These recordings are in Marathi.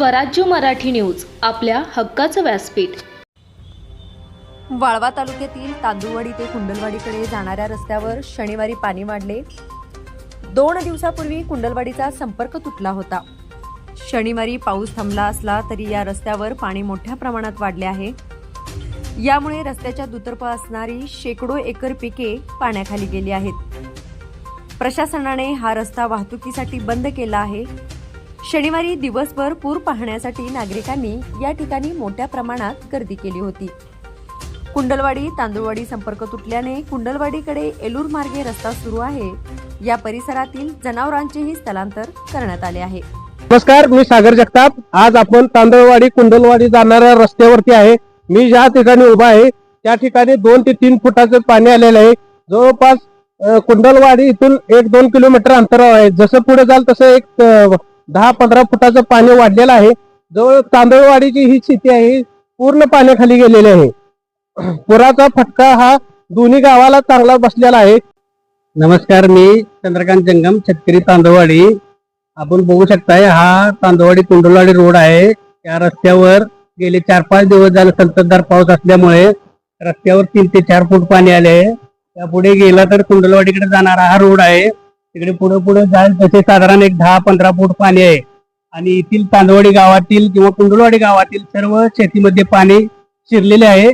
स्वराज्य मराठी न्यूज आपल्या हक्काचं व्यासपीठ. वाळवा तालुक्यातील तांदूळवाडी ते कुंडलवाडीकडे जाणाऱ्या रस्त्यावर शनिवारी पाणी वाढले. दोन दिवसापूर्वी कुंडलवाडीचा संपर्क तुटला होता. शनिवारी पाऊस थांबला असला तरी या रस्त्यावर पाणी मोठ्या प्रमाणात वाढले आहे. यामुळे रस्त्याच्या दुतर्फा असणारी शेकडो एकर पिके पाण्याखाली गेली आहेत. प्रशासनाने हा रस्ता वाहतुकीसाठी बंद केला आहे. शनिवारी दिवसभर पूर पाहण्यासाठी नागरिकांनी या ठिकाणी मोठ्या प्रमाणात गर्दी केली होती. कुंडलवाडी तांदूळवाडी संपर्क तुटल्याने कुंडलवाडीकडे एलूर मार्गे रस्ता सुरू आहे. या परिसरातील जनावरांचेही स्थलांतर करण्यात आले आहे. नमस्कार मी सागर जगताप. आज आपण तांदळवाडी कुंडलवाडी जाणाऱ्या रस्त्यावरती आहे. मी ज्या ठिकाणी उभा आहे त्या ठिकाणी दोन ते तीन फुटाचं पाणी आलेलं आहे. जवळपास कुंडलवाडी इथून एक दोन किलोमीटर अंतरावर आहे. जसं पुढे जाल तसं एक दहा पंधरा फुटाचं पाणी वाढलेलं आहे. जवळ तांदळवाडीची ही स्थिती आहे. पूर्ण पाण्याखाली गेलेली आहे. पुराचा फटका हा दोन्ही गावाला चांगला बसलेला आहे. नमस्कार मी चंद्रकांत जंगम शेतकरी तांदळवाडी. आपण बघू शकताय हा तांदळवाडी कुंडलवाडी रोड आहे. या रस्त्यावर गेले चार पाच दिवस झाले संततधार पाऊस असल्यामुळे रस्त्यावर तीन ते चार फूट पाणी आले त्या पुढे गेला तर कुंडलवाडीकडे जाणारा हा रोड आहे. तिकडे पुढे पुढे जाईल. तसे साधारण एक दहा पंधरा फूट पाणी आहे. आणि येथील तांदवाडी गावातील किंवा कुंडलवाडी गावातील सर्व शेतीमध्ये पाणी शिरलेले आहे.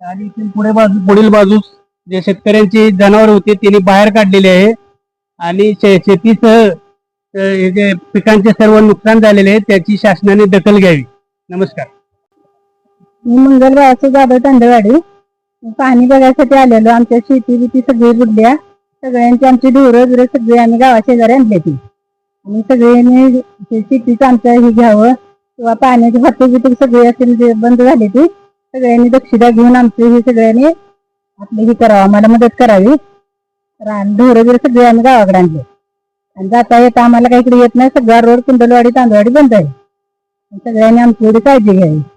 आणि इथून पुढे बाजू पुढील बाजूस जे शेतकऱ्यांची जनावर होती त्यांनी बाहेर काढलेली आहे. आणि शे- शेतीचं हे जे पिकांचे सर्व नुकसान झालेले आहे त्याची शासनाने दखल घ्यावी. नमस्कार. मी मंगलवारचं जाधव तांदळवाडी. पाणी बघायसाठी आलेलो. आमच्या शेती बिती सगळी बुडल्या. सगळ्यांची आमची ढोरं बिरं सगळी आम्ही गावा शेजारी आणली ती आणि सगळ्यांनी ते शेतीचं आमचं हे घ्यावं. किंवा पाण्याची हॉटेल बिटेल सगळी असेल जे बंद झाली ती सगळ्यांनी दक्षिणा घेऊन आमचे हे सगळ्यांनी आपले हे करावं. आम्हाला मदत करावी. रान ढोरं बिरं सगळे आम्ही गावाकडे आणले. आणि जाता येता आम्हाला काही इकडे येत नाही. सगळा रोड कुंडलवाडी तांदळवाडी बंद आहे. सगळ्यांनी आमची एवढी काळजी घ्यावी.